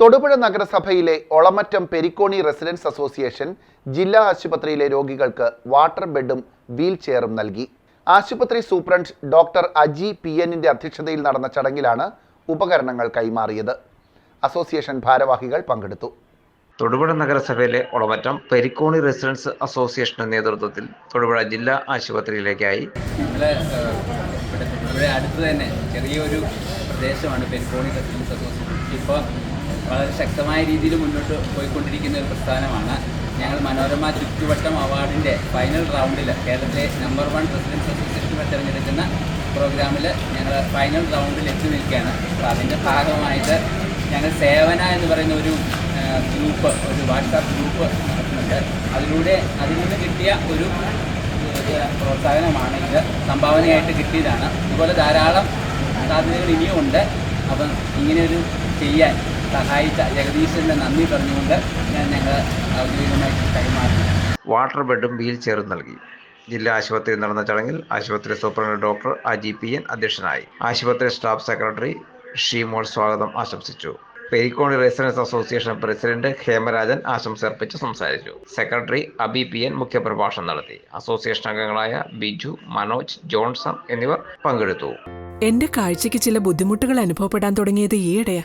തൊടുപുഴ നഗരസഭയിലെ Olamattom Perikkoni residents association ജില്ലാ ആശുപത്രിയിലെ രോഗികൾക്ക് വാട്ടർ ബെഡും വീൽ ചെയറും നൽകി. ആശുപത്രി സൂപ്രണ്ട് ഡോക്ടർ അജി പി എന്നിന്റെ അധ്യക്ഷതയിൽ നടന്ന ചടങ്ങിലാണ് ഉപകരണങ്ങൾ കൈമാറിയത്. അസോസിയേഷൻ ഭാരവാഹികൾ പങ്കെടുത്തു. തൊടുപുഴ നഗരസഭയിലെ ഒളമറ്റം പെരിക്കോണി റെസിഡൻസ് അസോസിയേഷന്റെ നേതൃത്വത്തിൽ തൊടുപുഴ ജില്ലാ ആശുപത്രിയിലേക്കായി. ഇവിടെ അടുത്ത് തന്നെ ചെറിയൊരു പ്രദേശമാണ് പെരിക്കോണി റെസിഡൻസ് അസോസിയേഷൻ. ഇപ്പോൾ വളരെ ശക്തമായ രീതിയിൽ മുന്നോട്ട് പോയിക്കൊണ്ടിരിക്കുന്ന ഒരു പ്രസ്ഥാനമാണ്. ഞങ്ങൾ മനോരമ ചുറ്റുവട്ടം അവാർഡിന്റെ ഫൈനൽ റൗണ്ടിൽ കേരളത്തിലെ നമ്പർ വൺ റെസിഡൻസ് അസോസിയേഷനെ തിരഞ്ഞെടുക്കുന്ന പ്രോഗ്രാമിൽ ഞങ്ങൾ ഫൈനൽ റൗണ്ടിൽ എത്തി നിൽക്കുകയാണ്. അപ്പോൾ അതിന്റെ ഭാഗമായിട്ട് ഞങ്ങൾ സേവന എന്ന് പറയുന്ന ഒരു ഗ്രൂപ്പ് ഒരു വാട്സാപ്പ് ഗ്രൂപ്പ് നടത്തുന്നുണ്ട്. അതിലൂടെ നിന്ന് കിട്ടിയ ഒരു പ്രോത്സാഹനമാണ് ഇത്. സംഭാവനയായിട്ട് കിട്ടിയതാണ്. ഇതുപോലെ ധാരാളം സാധ്യതകൾ ഇനിയുമുണ്ട്. അപ്പം ഇങ്ങനെയൊരു ചെയ്യാൻ സഹായിച്ച ജഗദീശന്റെ നന്ദി പറഞ്ഞുകൊണ്ട് ഞാൻ ഞങ്ങൾ ഔദ്യോഗികമായി കൈമാറുന്നു വാട്ടർ ബെഡും വീൽ ചെയറും നൽകി. ജില്ലാ ആശുപത്രിയിൽ നടന്ന ചടങ്ങിൽ ആശുപത്രി superintendent doctor Aji P N അധ്യക്ഷനായി. ആശുപത്രി സ്റ്റാഫ് സെക്രട്ടറി ഷീമോൾ സ്വാഗതം ആശംസിച്ചു. Perikkoni residents association president Hemarajan ആശംസ അർപ്പിച്ച് സംസാരിച്ചു. സെക്രട്ടറി അബി പി എൻ മുഖ്യപ്രഭാഷണം നടത്തി. അസോസിയേഷൻ അംഗങ്ങളായ ബിജു മനോജ് ജോൺസൺ എന്നിവർ പങ്കെടുത്തു. എന്റെ കാഴ്ചയ്ക്ക് ചില ബുദ്ധിമുട്ടുകൾ അനുഭവപ്പെടാൻ തുടങ്ങിയത് ഈയിടെയാ.